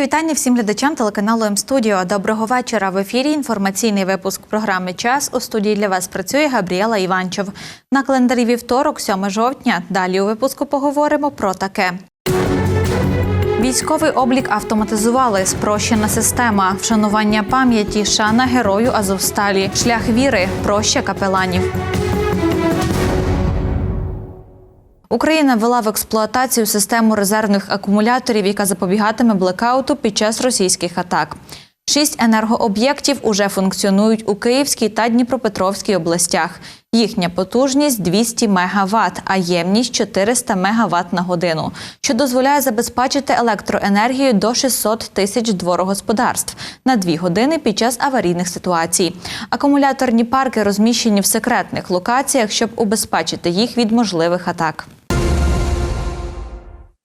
Вітання всім глядачам телеканалу М-студіо. Доброго вечора. В ефірі інформаційний випуск програми Час. У студії для вас працює Габріела Іванчов. На календарі вівторок, 7 жовтня. Далі у випуску поговоримо про таке. Військовий облік автоматизували. Спрощена система, вшанування пам'яті, шана герою Азовсталі, шлях віри, проща капеланів. Україна ввела в експлуатацію систему резервних акумуляторів, яка запобігатиме блекауту під час російських атак. Шість енергооб'єктів уже функціонують у Київській та Дніпропетровській областях. Їхня потужність 200 МВт, а ємність 400 МВт на годину, що дозволяє забезпечити електроенергію до 600 тисяч дворогосподарств на дві години під час аварійних ситуацій. Акумуляторні парки розміщені в секретних локаціях, щоб убезпечити їх від можливих атак.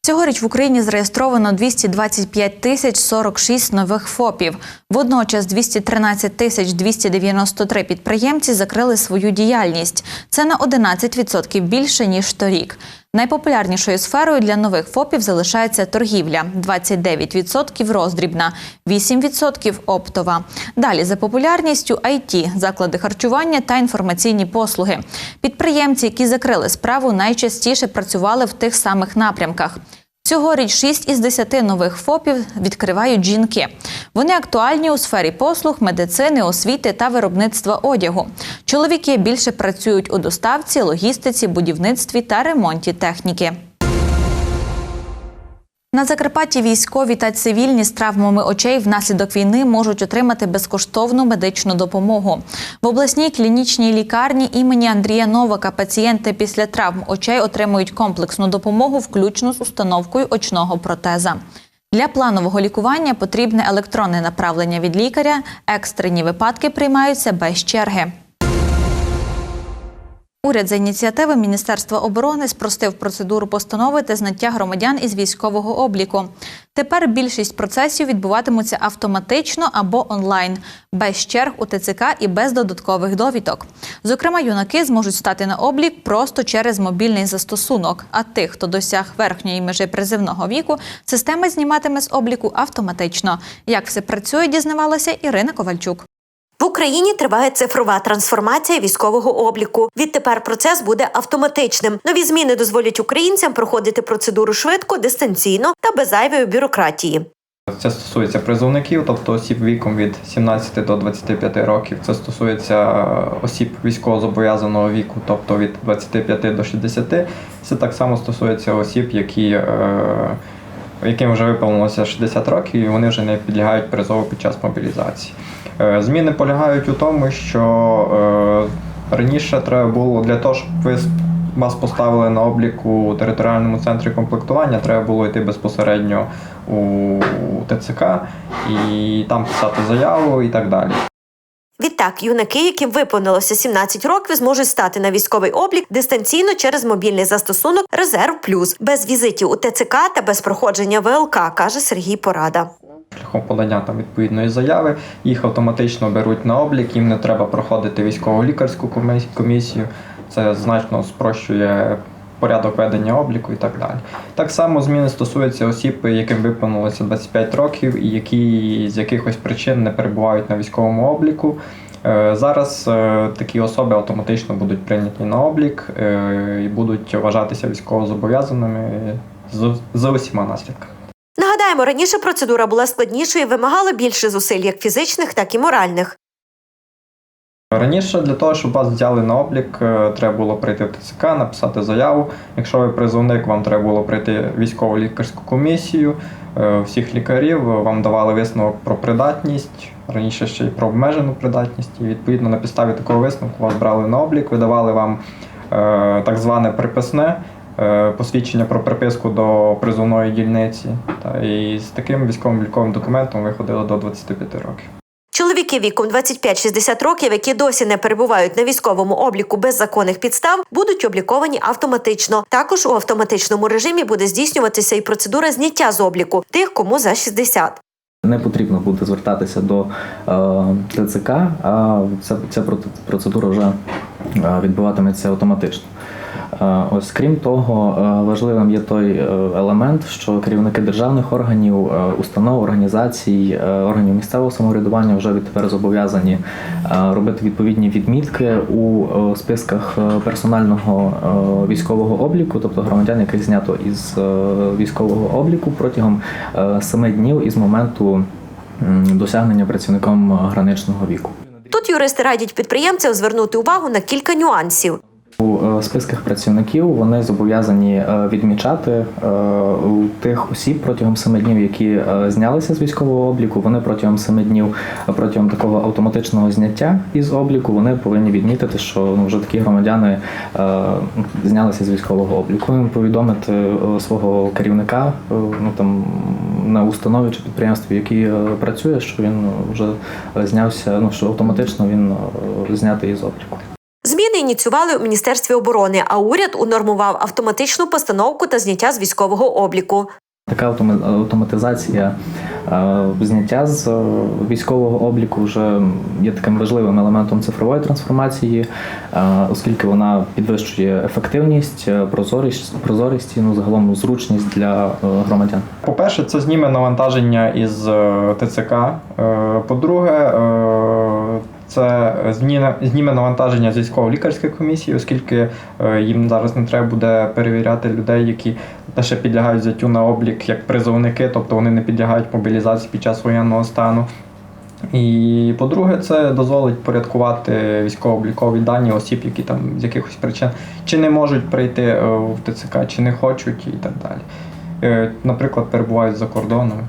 Цьогоріч в Україні зареєстровано 225 тисяч 46 нових ФОПів. Водночас 213 тисяч 293 підприємці закрили свою діяльність. Це на 11% більше ніж торік. Найпопулярнішою сферою для нових ФОПів залишається торгівля 29% роздрібна, 8% оптова. Далі за популярністю IT, заклади харчування та інформаційні послуги. Підприємці, які закрили справу, найчастіше працювали в тих самих напрямках. Цьогоріч 6 із 10 нових ФОПів відкривають жінки. Вони актуальні у сфері послуг, медицини, освіти та виробництва одягу. Чоловіки більше працюють у доставці, логістиці, будівництві та ремонті техніки. На Закарпатті військові та цивільні з травмами очей внаслідок війни можуть отримати безкоштовну медичну допомогу. В обласній клінічній лікарні імені Андрія Новака пацієнти після травм очей отримують комплексну допомогу, включно з установкою очного протеза. Для планового лікування потрібне електронне направлення від лікаря. Екстрені випадки приймаються без черги. Уряд за ініціативи Міністерства оборони спростив процедуру постанови та зняття громадян із військового обліку. Тепер більшість процесів відбуватимуться автоматично або онлайн, без черг у ТЦК і без додаткових довідок. Зокрема, юнаки зможуть стати на облік просто через мобільний застосунок. А тих, хто досяг верхньої межі призивного віку, система зніматиме з обліку автоматично. Як все працює, дізнавалася Ірина Ковальчук. В Україні триває цифрова трансформація військового обліку. Відтепер процес буде автоматичним. Нові зміни дозволять українцям проходити процедуру швидко, дистанційно та без зайвої бюрократії. Це стосується призовників, тобто осіб віком від 17 до 25 років. Це стосується е, осіб військовозобов'язаного віку, тобто від 25 до 60. Це так само стосується осіб, які, е, яким вже виповнилося 60 років, і вони вже не підлягають призову під час мобілізації. Е, Зміни полягають у тому, що е, раніше треба було для того, щоб ви вас поставили на облік у територіальному центрі комплектування, треба було йти безпосередньо у ТЦК і там писати заяву і так далі. Відтак, юнаки, яким виповнилося 17 років, зможуть стати на військовий облік дистанційно через мобільний застосунок Резерв Плюс без візитів у ТЦК та без проходження ВЛК, каже Сергій Порада. Шляхом подання там відповідної заяви їх автоматично беруть на облік, їм не треба проходити військово-лікарську комі- комісію. Це значно спрощує порядок ведення обліку і так далі. Так само зміни стосуються осіб, яким виповнилося 25 років і які з якихось причин не перебувають на військовому обліку. Е, Зараз е, такі особи автоматично будуть прийняті на облік е, і будуть вважатися військовозобов'язаними з, з усіма наслідками. Нагадаємо, раніше процедура була складнішою і вимагала більше зусиль як фізичних, так і моральних. Раніше для того, щоб вас взяли на облік, е, треба було прийти в ТЦК, написати заяву. Якщо ви призовник, вам треба було прийти в військово лікарську комісію е, всіх лікарів. Вам давали висновок про придатність, раніше ще й про обмежену придатність. І відповідно на підставі такого висновку вас брали на облік, видавали вам е, так зване приписне. Посвідчення про приписку до призовної дільниці, та і з таким військовим ліковим документом ви ходили до 25 років. Чоловіки віком 25-60 років, які досі не перебувають на військовому обліку без законних підстав, будуть обліковані автоматично. Також у автоматичному режимі буде здійснюватися і процедура зняття з обліку тих, кому за 60. Не потрібно буде звертатися до е, ТЦК, а ця, ця процедура вже е, відбуватиметься автоматично. Е, Ось крім того, е, важливим є той е, елемент, що керівники державних органів, установ, організацій, органів місцевого самоврядування вже відтепер зобов'язані робити відповідні відмітки у списках персонального військового обліку, тобто громадян, яких знято із військового обліку протягом семи днів із моменту досягнення працівником граничного віку. Тут юристи радять підприємцям звернути увагу на кілька нюансів. У е, списках працівників вони зобов'язані е, відмічати е, тих осіб протягом семи днів, які знялися з військового обліку. Вони протягом семи днів, протягом такого автоматичного зняття із обліку, вони повинні відмітити, що ну вже такі громадяни знялися з військового обліку. Повинен повідомити свого керівника ну там на установі чи підприємстві, які е, працює, що він вже знявся. Ну що автоматично він знятий із обліку. Ініціювали у міністерстві оборони, а уряд унормував автоматичну постановку та зняття з військового обліку. Така автоматизація зняття з військового обліку вже є таким важливим елементом цифрової трансформації, оскільки вона підвищує ефективність, прозорість, прозорість і ну, загалом зручність для е, громадян. По-перше, це зніме навантаження із е, ТЦК. Е, По-друге, це зніме, навантаження з військово-лікарської комісії, оскільки е, їм зараз не треба буде перевіряти людей, які лише підлягають взяттю на облік як призовники, тобто вони не підлягають мобілізації під час воєнного стану. І по-друге, це дозволить порядкувати військово-облікові дані осіб, які там з якихось причин чи не можуть прийти е, в ТЦК, чи не хочуть, і так далі. Е, Наприклад, перебувають за кордоном.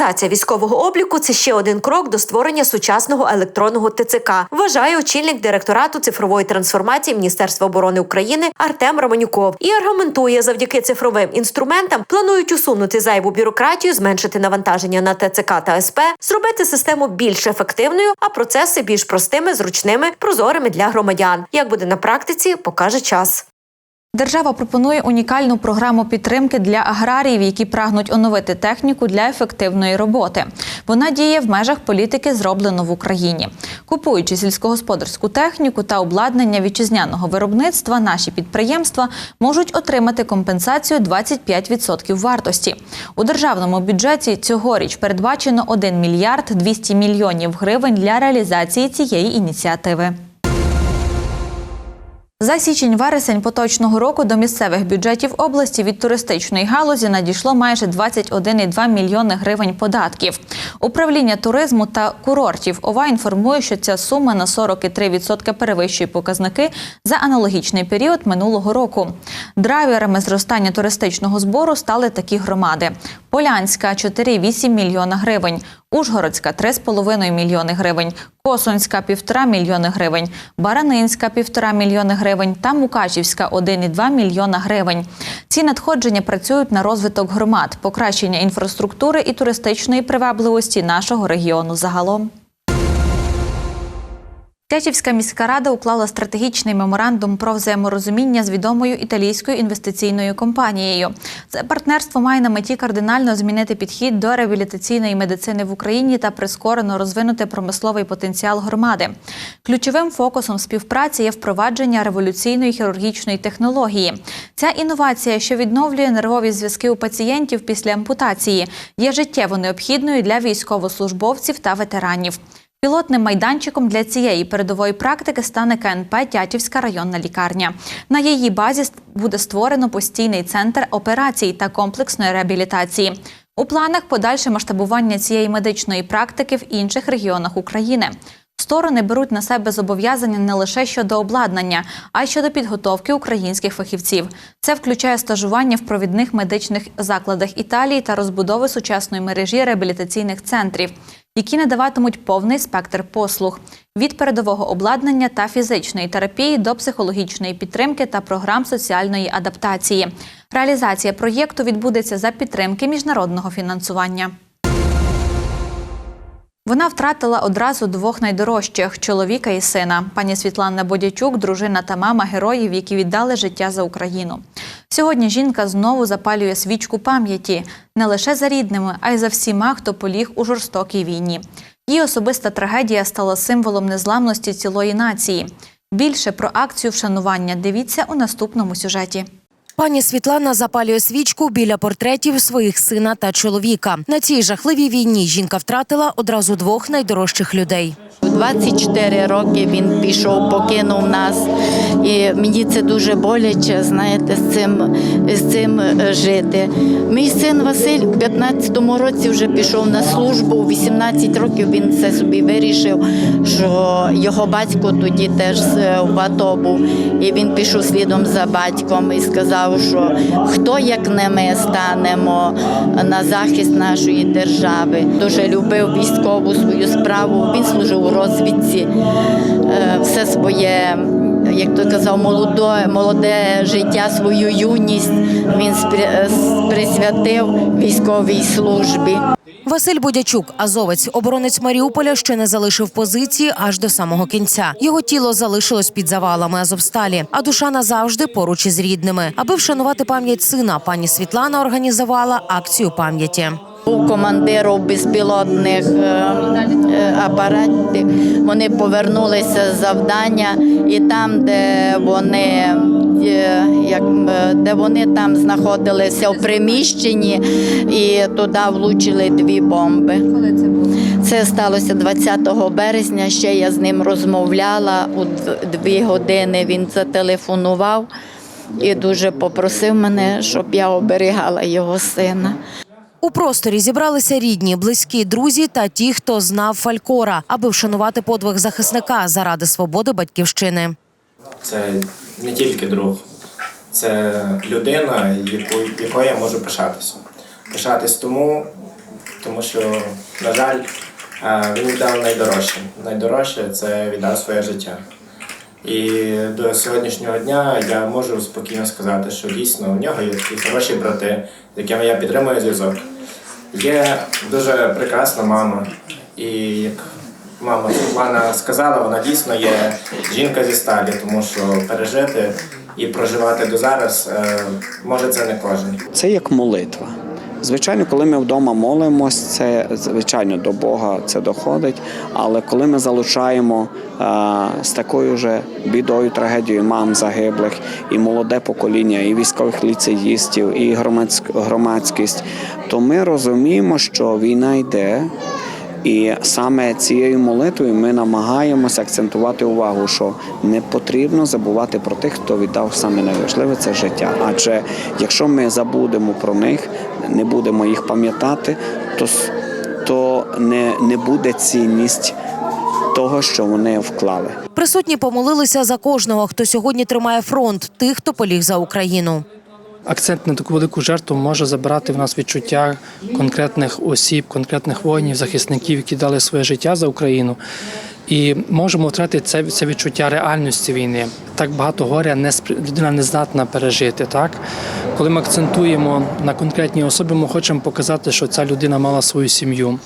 Автоматизація військового обліку це ще один крок до створення сучасного електронного ТЦК, вважає очільник директорату цифрової трансформації Міністерства оборони України Артем Романюков і аргументує, завдяки цифровим інструментам планують усунути зайву бюрократію, зменшити навантаження на ТЦК та СП, зробити систему більш ефективною, а процеси більш простими, зручними, прозорими для громадян. Як буде на практиці, покаже час. Держава пропонує унікальну програму підтримки для аграріїв, які прагнуть оновити техніку для ефективної роботи. Вона діє в межах політики зроблено в Україні. Купуючи сільськогосподарську техніку та обладнання вітчизняного виробництва, наші підприємства можуть отримати компенсацію 25% вартості. У державному бюджеті цьогоріч передбачено 1 мільярд 200 мільйонів гривень для реалізації цієї ініціативи. За січень-вересень поточного року до місцевих бюджетів області від туристичної галузі надійшло майже 21,2 мільйони гривень податків. Управління туризму та курортів ОВА інформує, що ця сума на 43% перевищує показники за аналогічний період минулого року. Драйверами зростання туристичного збору стали такі громади: Полянська 4,8 мільйона гривень, Ужгородська 3,5 мільйони гривень, Косонська 1,5 мільйони гривень, Баранинська 1,5 мільйони гривень та Мукачівська 1,2 мільйона гривень. Ці надходження працюють на розвиток громад, покращення інфраструктури і туристичної привабливості нашого регіону загалом. Тячівська міська рада уклала стратегічний меморандум про взаєморозуміння з відомою італійською інвестиційною компанією. Це партнерство має на меті кардинально змінити підхід до реабілітаційної медицини в Україні та прискорено розвинути промисловий потенціал громади. Ключовим фокусом співпраці є впровадження революційної хірургічної технології. Ця інновація, що відновлює нервові зв'язки у пацієнтів після ампутації, є життєво необхідною для військовослужбовців та ветеранів. Пілотним майданчиком для цієї передової практики стане КНП Тячівська районна лікарня. На її базі буде створено постійний центр операцій та комплексної реабілітації. У планах подальше масштабування цієї медичної практики в інших регіонах України. Сторони беруть на себе зобов'язання не лише щодо обладнання, а й щодо підготовки українських фахівців. Це включає стажування в провідних медичних закладах Італії та розбудови сучасної мережі реабілітаційних центрів, які надаватимуть повний спектр послуг від передового обладнання та фізичної терапії до психологічної підтримки та програм соціальної адаптації. Реалізація проєкту відбудеться за підтримки міжнародного фінансування. Вона втратила одразу двох найдорожчих чоловіка і сина. Пані Світлана Бодячук, дружина та мама героїв, які віддали життя за Україну. Сьогодні жінка знову запалює свічку пам'яті не лише за рідними, а й за всіма, хто поліг у жорстокій війні. Її особиста трагедія стала символом незламності цілої нації. Більше про акцію вшанування дивіться у наступному сюжеті. Пані Світлана запалює свічку біля портретів своїх сина та чоловіка. На цій жахливій війні жінка втратила одразу двох найдорожчих людей. У 24 роки він пішов, покинув нас, і мені це дуже боляче, знаєте, з цим, з цим е, жити. Мій син Василь у 15-му році вже пішов на службу. У 18 років він це собі вирішив, що його батько тоді теж в АТО був. І він пішов слідом за батьком і сказав, що хто як не ми станемо на захист нашої держави. Дуже любив військову свою справу. Він служив у розвідці Е, все своє. Як той казав, молоде, молоде життя, свою юність він е, присвятив військовій службі. Василь Будячук, азовець, оборонець Маріуполя, ще не залишив позиції аж до самого кінця. Його тіло залишилось під завалами Азовсталі, а душа назавжди поруч із рідними. Аби вшанувати пам'ять сина, пані Світлана організувала акцію пам'яті. Був командиром безпілотних е, е, апаратів. Вони повернулися з завдання, і там, де вони, е, як, де вони там знаходилися в приміщенні, і туди влучили дві бомби. Це сталося 20 березня. Ще я з ним розмовляла у дві години. Він зателефонував і дуже попросив мене, щоб я оберігала його сина. У просторі зібралися рідні, близькі, друзі та ті, хто знав Фалькора, аби вшанувати подвиг захисника заради свободи батьківщини. Це не тільки друг, це людина, якою я можу пишатися. Пишатись тому, тому що, на жаль, е, він віддав найдорожче. Найдорожче це віддав своє життя. І до сьогоднішнього дня я можу спокійно сказати, що дійсно у нього є такі хороші брати, з якими я підтримую зв'язок. Є дуже прекрасна мама, і як мама Світлана сказала, вона дійсно є жінка зі сталі, тому що пережити і проживати до зараз е, може це не кожен. Це як молитва. Звичайно, коли ми вдома молимось, це звичайно до Бога це доходить. Але коли ми залучаємо е, з такою же бідою, трагедією мам загиблих, і молоде покоління, і військових ліцеїстів, і громадськ- громадськість, то ми розуміємо, що війна йде. І саме цією молитвою ми намагаємося акцентувати увагу, що не потрібно забувати про тих, хто віддав саме найважливе це життя. Адже якщо ми забудемо про них, не будемо їх пам'ятати, то, то не, не буде цінність того, що вони вклали. Присутні помолилися за кожного, хто сьогодні тримає фронт, тих, хто поліг за Україну. акцент на таку велику жертву може забирати в нас відчуття конкретних осіб, конкретних воїнів, захисників, які дали своє життя за Україну. І можемо втратити це, це відчуття реальності війни. Так багато горя не людина не здатна пережити. Так, коли ми акцентуємо на конкретній особі, ми хочемо показати, що ця людина мала свою сім'ю,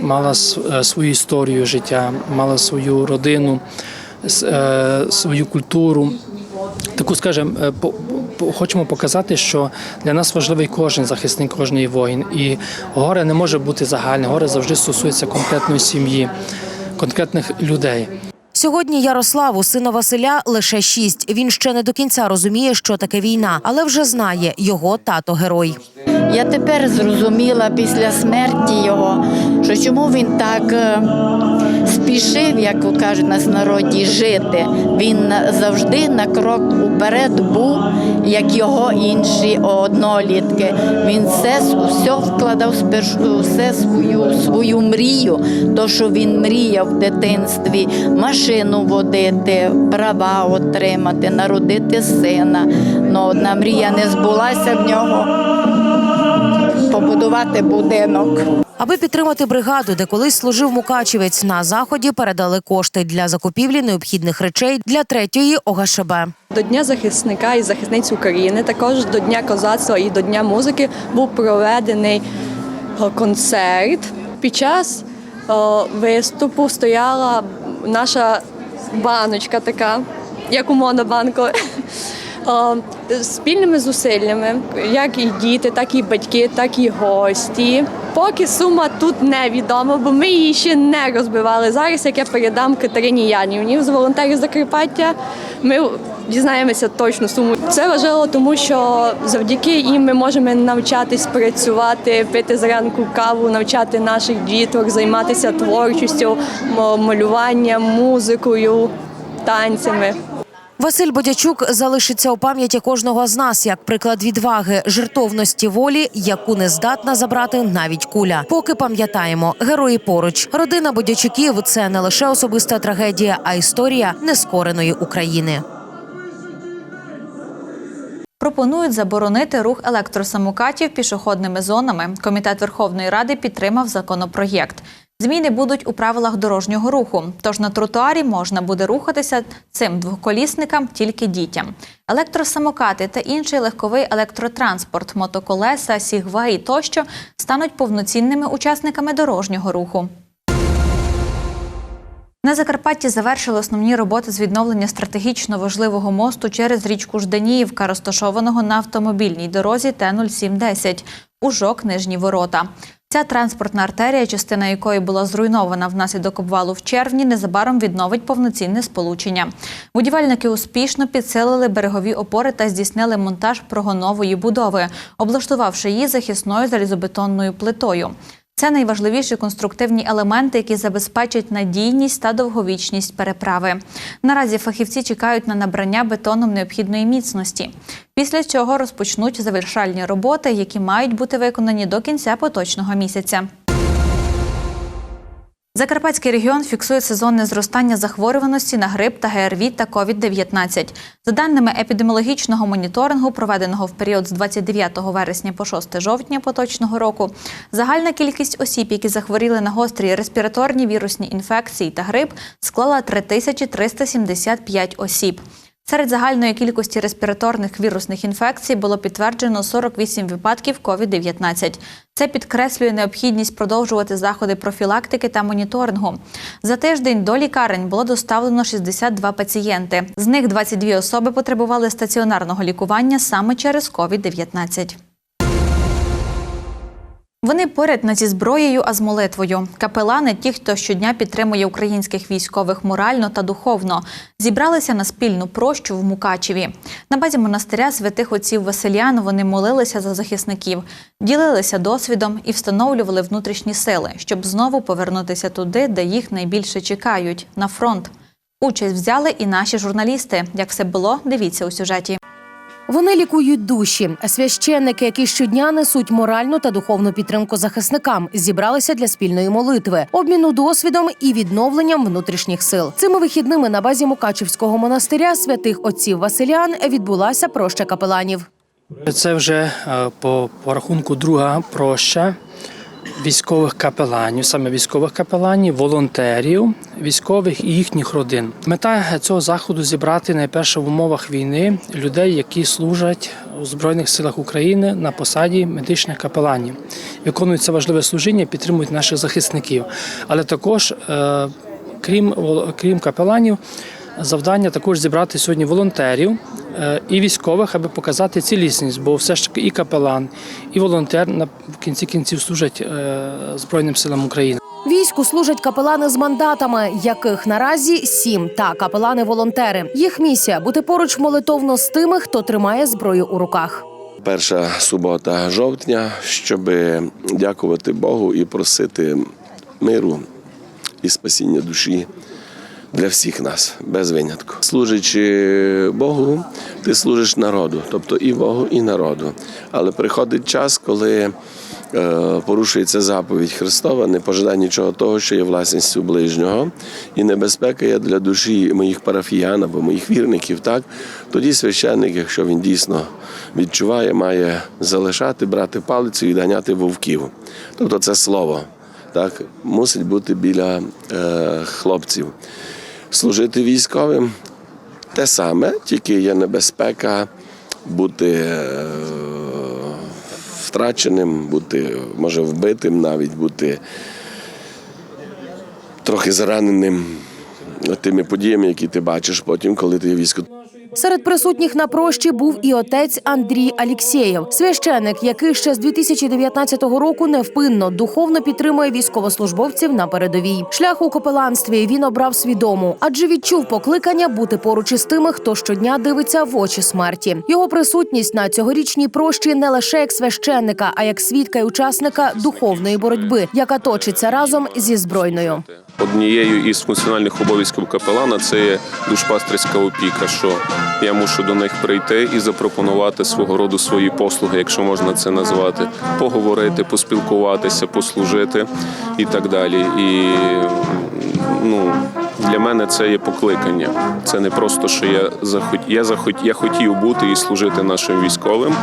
мала е, свою історію життя, мала свою родину, е, свою культуру таку, скажімо, е, хочемо показати, що для нас важливий кожен захисник, кожний воїн. І горе не може бути загальне, горе завжди стосується конкретної сім'ї, конкретних людей. Сьогодні Ярославу, сина Василя, лише шість. Він ще не до кінця розуміє, що таке війна, але вже знає його тато герой. Я тепер зрозуміла після смерті його, що чому він так е, спішив, як кажуть нас народі, жити. Він завжди на крок уперед був, як його інші однолітки. Він все, все вкладав спершу, все свою, свою мрію, то, що він мріяв в дитинстві, машину водити, права отримати, народити сина. Ну, одна мрія не збулася в нього побудувати будинок. Аби підтримати бригаду, де колись служив Мукачівець, на заході передали кошти для закупівлі необхідних речей для третьої ОГШБ. До Дня захисника і захисниць України, також до Дня козацтва і до Дня музики був проведений е, концерт. Під час е, виступу стояла наша баночка така, як у монобанку. Спільними зусиллями, як і діти, так і батьки, так і гості. Поки сума тут невідома, бо ми її ще не розбивали. Зараз, як я передам Катерині Янівні з волонтерів Закарпаття, ми дізнаємося точну суму. Це важливо, тому що завдяки їм ми можемо навчатись працювати, пити зранку каву, навчати наших діток, займатися творчістю, малюванням, музикою, танцями. Василь Бодячук залишиться у пам'яті кожного з нас як приклад відваги, жертовності волі, яку не здатна забрати навіть куля. Поки пам'ятаємо, герої поруч. Родина Бодячуків це не лише особиста трагедія, а історія нескореної України. Пропонують заборонити рух електросамокатів пішохідними зонами. Комітет Верховної Ради підтримав законопроєкт. Зміни будуть у правилах дорожнього руху. Тож на тротуарі можна буде рухатися цим двоколісникам тільки дітям. Електросамокати та інший легковий електротранспорт, мотоколеса, сігвеї тощо стануть повноцінними учасниками дорожнього руху. На Закарпатті завершили основні роботи з відновлення стратегічно важливого мосту через річку Жданіївка, розташованого на автомобільній дорозі Т-0710 Ужок Нижні Ворота. Ця транспортна артерія, частина якої була зруйнована внаслідок обвалу в червні, незабаром відновить повноцінне сполучення. Будівельники успішно підсилили берегові опори та здійснили монтаж прогонової будови, облаштувавши її захисною залізобетонною плитою. Це найважливіші конструктивні елементи, які забезпечать надійність та довговічність переправи. Наразі фахівці чекають на набрання бетоном необхідної міцності. Після цього розпочнуть завершальні роботи, які мають бути виконані до кінця поточного місяця. Закарпатський регіон фіксує сезонне зростання захворюваності на грип та ГРВІ та COVID-19. За даними епідеміологічного моніторингу, проведеного в період з 29 вересня по 6 жовтня поточного року, загальна кількість осіб, які захворіли на гострі респіраторні вірусні інфекції та грип, склала 3375 осіб. Серед загальної кількості респіраторних вірусних інфекцій було підтверджено 48 випадків COVID-19. Це підкреслює необхідність продовжувати заходи профілактики та моніторингу. За тиждень до лікарень було доставлено 62 пацієнти. З них 22 особи потребували стаціонарного лікування саме через COVID-19. Вони поряд не зі зброєю, а з молитвою. Капелани, ті, хто щодня підтримує українських військових морально та духовно, зібралися на спільну прощу в Мукачеві. На базі монастиря святих отців Василян вони молилися за захисників, ділилися досвідом і встановлювали внутрішні сили, щоб знову повернутися туди, де їх найбільше чекають на фронт. Участь взяли і наші журналісти. Як все було, дивіться у сюжеті. Вони лікують душі. Священники, які щодня несуть моральну та духовну підтримку захисникам, зібралися для спільної молитви, обміну досвідом і відновленням внутрішніх сил. Цими вихідними на базі Мукачівського монастиря святих отців Василян відбулася проща капеланів. Це вже е, по, по рахунку друга проща військових капеланів, саме військових капеланів, волонтерів, військових і їхніх родин. Мета цього заходу зібрати найперше в умовах війни людей, які служать у Збройних силах України на посаді медичних капеланів, виконують це важливе служіння, підтримують наших захисників. Але також, е, крім, крім капеланів, завдання також зібрати сьогодні волонтерів е, і військових, аби показати цілісність, бо все ж таки і капелан, і волонтер на в кінці кінців служать е, Збройним силам України. Війську служать капелани з мандатами, яких наразі сім та капелани-волонтери. Їх місія бути поруч молитовно з тими, хто тримає зброю у руках. перша субота жовтня, щоб дякувати Богу і просити миру і спасіння душі для всіх нас, без винятку. Служачи Богу, ти служиш народу, тобто і Богу, і народу. Але приходить час, коли е, порушується заповідь Христова, не пожидай нічого того, що є власністю ближнього, і небезпека є для душі моїх парафіян або моїх вірників. Так тоді священник, якщо він дійсно відчуває, має залишати, брати палицю і ганяти вовків. Тобто це слово так мусить бути біля е, хлопців. Служити військовим те саме, тільки є небезпека бути е, втраченим, бути, може, вбитим, навіть бути трохи зараненим тими подіями, які ти бачиш потім, коли ти є військо. Серед присутніх на прощі був і отець Андрій Алєксєєв, священик, який ще з 2019 року невпинно духовно підтримує військовослужбовців на передовій. Шлях у капеланстві він обрав свідомо, адже відчув покликання бути поруч із тими, хто щодня дивиться в очі смерті. Його присутність на цьогорічній прощі не лише як священника, а як свідка й учасника духовної боротьби, яка точиться разом зі збройною. Однією із функціональних обов'язків капелана це є душпастерська опіка, що я мушу до них прийти і запропонувати свого роду свої послуги, якщо можна це назвати, поговорити, поспілкуватися, послужити і так далі. І ну, для мене це є покликання. Це не просто, що я захот... я захот... я хотів бути і служити нашим військовим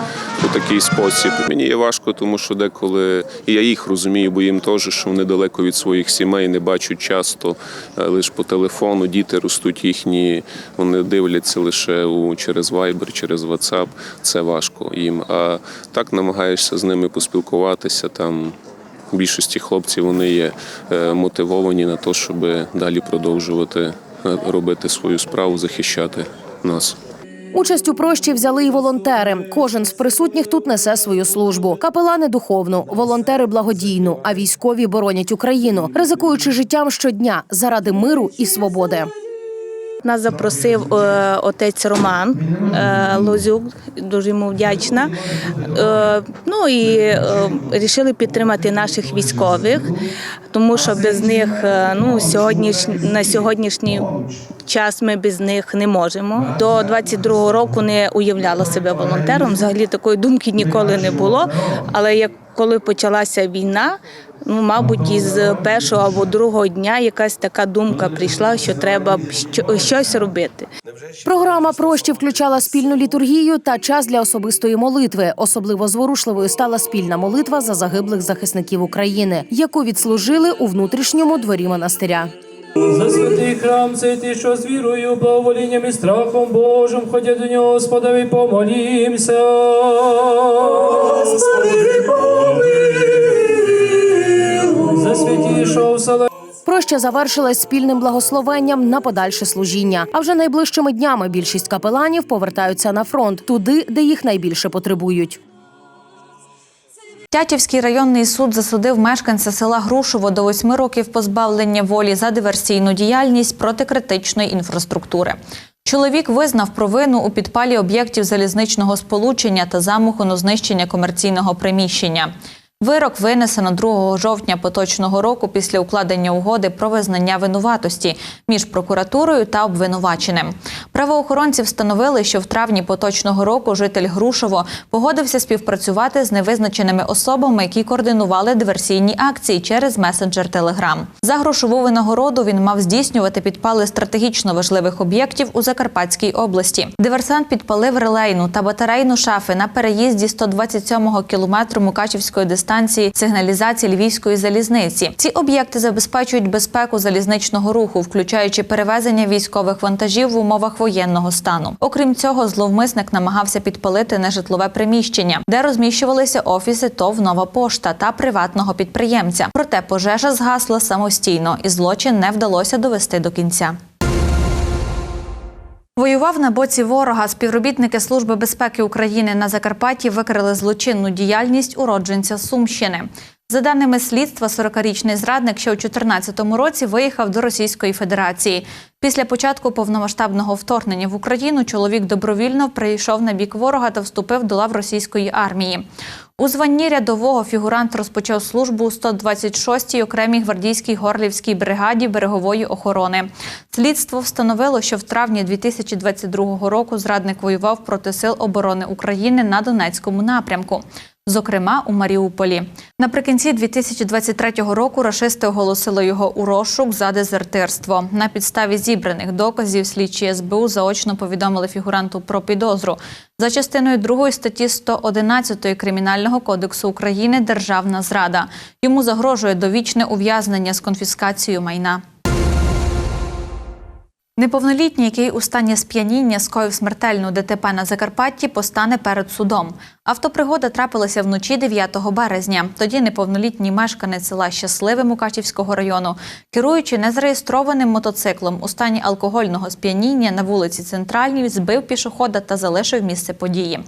у такий спосіб. Мені є важко, тому що деколи і я їх розумію, бо їм теж, що вони далеко від своїх сімей, не бачать часто е, лише по телефону. Діти ростуть їхні, вони дивляться лише у через Viber, через WhatsApp. Це важко їм. А так намагаєшся з ними поспілкуватися там. Більшості хлопців вони є е, мотивовані на те, щоб далі продовжувати е, робити свою справу, захищати нас. Участь у прощі взяли і волонтери. Кожен з присутніх тут несе свою службу. Капелани духовну, волонтери благодійну, а військові боронять Україну, ризикуючи життям щодня заради миру і свободи. Нас запросив е, отець Роман е, Лозюк, дуже йому вдячна. Е, ну і рішили підтримати наших військових, тому що без них ну, сьогодніш, на сьогоднішній час ми без них не можемо. До 22-го року не уявляла себе волонтером. Взагалі такої думки ніколи не було. Але як коли почалася війна, ну мабуть, із першого або другого дня якась така думка прийшла, що треба що- щось робити. Програма прощі включала спільну літургію та час для особистої молитви. Особливо зворушливою стала спільна молитва за загиблих захисників України, яку відслужили у внутрішньому дворі монастиря. Святий храм цей ти, що з вірою, благоволінням і страхом Божим, ходя до нього, Господові, помолімся. За святішого вселенного Проща завершилась спільним благословенням на подальше служіння. А вже найближчими днями більшість капеланів повертаються на фронт туди, де їх найбільше потребують. Тятівський районний суд засудив мешканця села Грушово до восьми років позбавлення волі за диверсійну діяльність проти критичної інфраструктури. Чоловік визнав провину у підпалі об'єктів залізничного сполучення та замаху на знищення комерційного приміщення. Вирок винесено 2 жовтня поточного року після укладення угоди про визнання винуватості між прокуратурою та обвинуваченим. Правоохоронці встановили, що в травні поточного року житель Грушово погодився співпрацювати з невизначеними особами, які координували диверсійні акції через месенджер Телеграм. За грошову винагороду він мав здійснювати підпали стратегічно важливих об'єктів у Закарпатській області. Диверсант підпалив релейну та батарейну шафи на переїзді 127-го кілометру Мукачівської дистанції сигналізації Львівської залізниці. Ці об'єкти забезпечують безпеку залізничного руху, включаючи перевезення військових вантажів в умовах воєнного стану. Окрім цього, зловмисник намагався підпалити нежитлове приміщення, де розміщувалися офіси ТОВ Нова пошта та приватного підприємця. Проте пожежа згасла самостійно, і злочин не вдалося довести до кінця. Воював на боці ворога. Співробітники Служби безпеки України на Закарпатті викрили злочинну діяльність уродженця Сумщини. За даними слідства, 40-річний зрадник ще у 2014 році виїхав до Російської Федерації. Після початку повномасштабного вторгнення в Україну чоловік добровільно прийшов на бік ворога та вступив до лав російської армії. У званні рядового фігурант розпочав службу у 126-й окремій гвардійській горлівській бригаді берегової охорони. Слідство встановило, що в травні 2022 року зрадник воював проти сил оборони України на Донецькому напрямку. Зокрема, у Маріуполі наприкінці 2023 року рашисти оголосили його у розшук за дезертирство. На підставі зібраних доказів слідчі СБУ заочно повідомили фігуранту про підозру за частиною 2 статті 111 Кримінального кодексу України Державна зрада. Йому загрожує довічне ув'язнення з конфіскацією майна. Неповнолітній, який у стані сп'яніння скоїв смертельну ДТП на Закарпатті, постане перед судом. Автопригода трапилася вночі 9 березня. Тоді неповнолітній мешканець села Щасливе Мукачівського району, керуючи незареєстрованим мотоциклом у стані алкогольного сп'яніння на вулиці Центральній, збив пішохода та залишив місце події.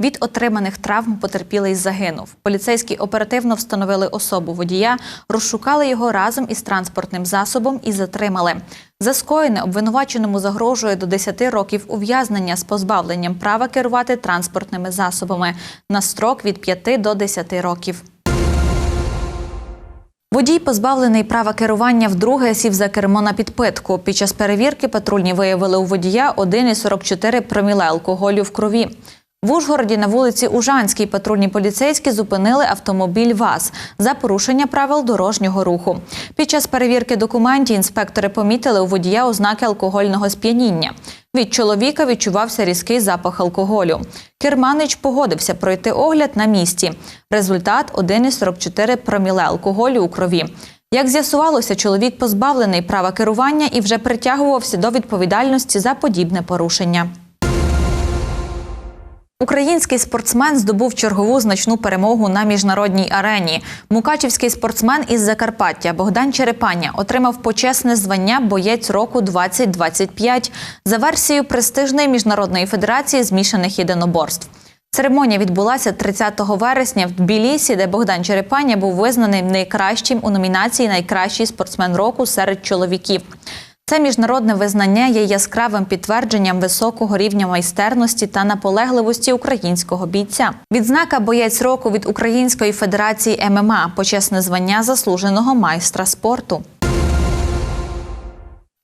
Від отриманих травм потерпілий загинув. Поліцейські оперативно встановили особу водія, розшукали його разом із транспортним засобом і затримали. За скоєне обвинуваченому загрожує до 10 років ув'язнення з позбавленням права керувати транспортними засобами на строк від 5 до 10 років. Водій, позбавлений права керування, вдруге сів за кермо на підпитку. Під час перевірки патрульні виявили у водія 1,44 проміле алкоголю в крові. В Ужгороді на вулиці Ужанській патрульні поліцейські зупинили автомобіль ВАЗ за порушення правил дорожнього руху. Під час перевірки документів інспектори помітили у водія ознаки алкогольного сп'яніння. Від чоловіка відчувався різкий запах алкоголю. Керманич погодився пройти огляд на місці. Результат 1,44 проміле алкоголю у крові. Як з'ясувалося, чоловік позбавлений права керування і вже притягувався до відповідальності за подібне порушення. Український спортсмен здобув чергову значну перемогу на міжнародній арені. Мукачівський спортсмен із Закарпаття Богдан Черепаня отримав почесне звання Боєць року 2025 за версією престижної міжнародної федерації змішаних єдиноборств. Церемонія відбулася 30 вересня в Тбілісі, де Богдан Черепаня був визнаний найкращим у номінації Найкращий спортсмен року серед чоловіків. Це міжнародне визнання є яскравим підтвердженням високого рівня майстерності та наполегливості українського бійця. Відзнака боєць року від Української федерації ММА почесне звання заслуженого майстра спорту.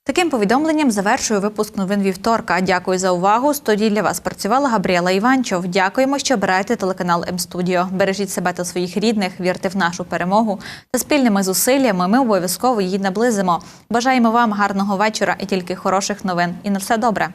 Таким повідомленням завершую випуск новин вівторка. Дякую за увагу. Студії для вас працювала Габріела Іванчов. Дякуємо, що обираєте телеканал М-студіо. Бережіть себе та своїх рідних, вірте в нашу перемогу та спільними зусиллями ми обов'язково її наблизимо. Бажаємо вам гарного вечора і тільки хороших новин. І на все добре.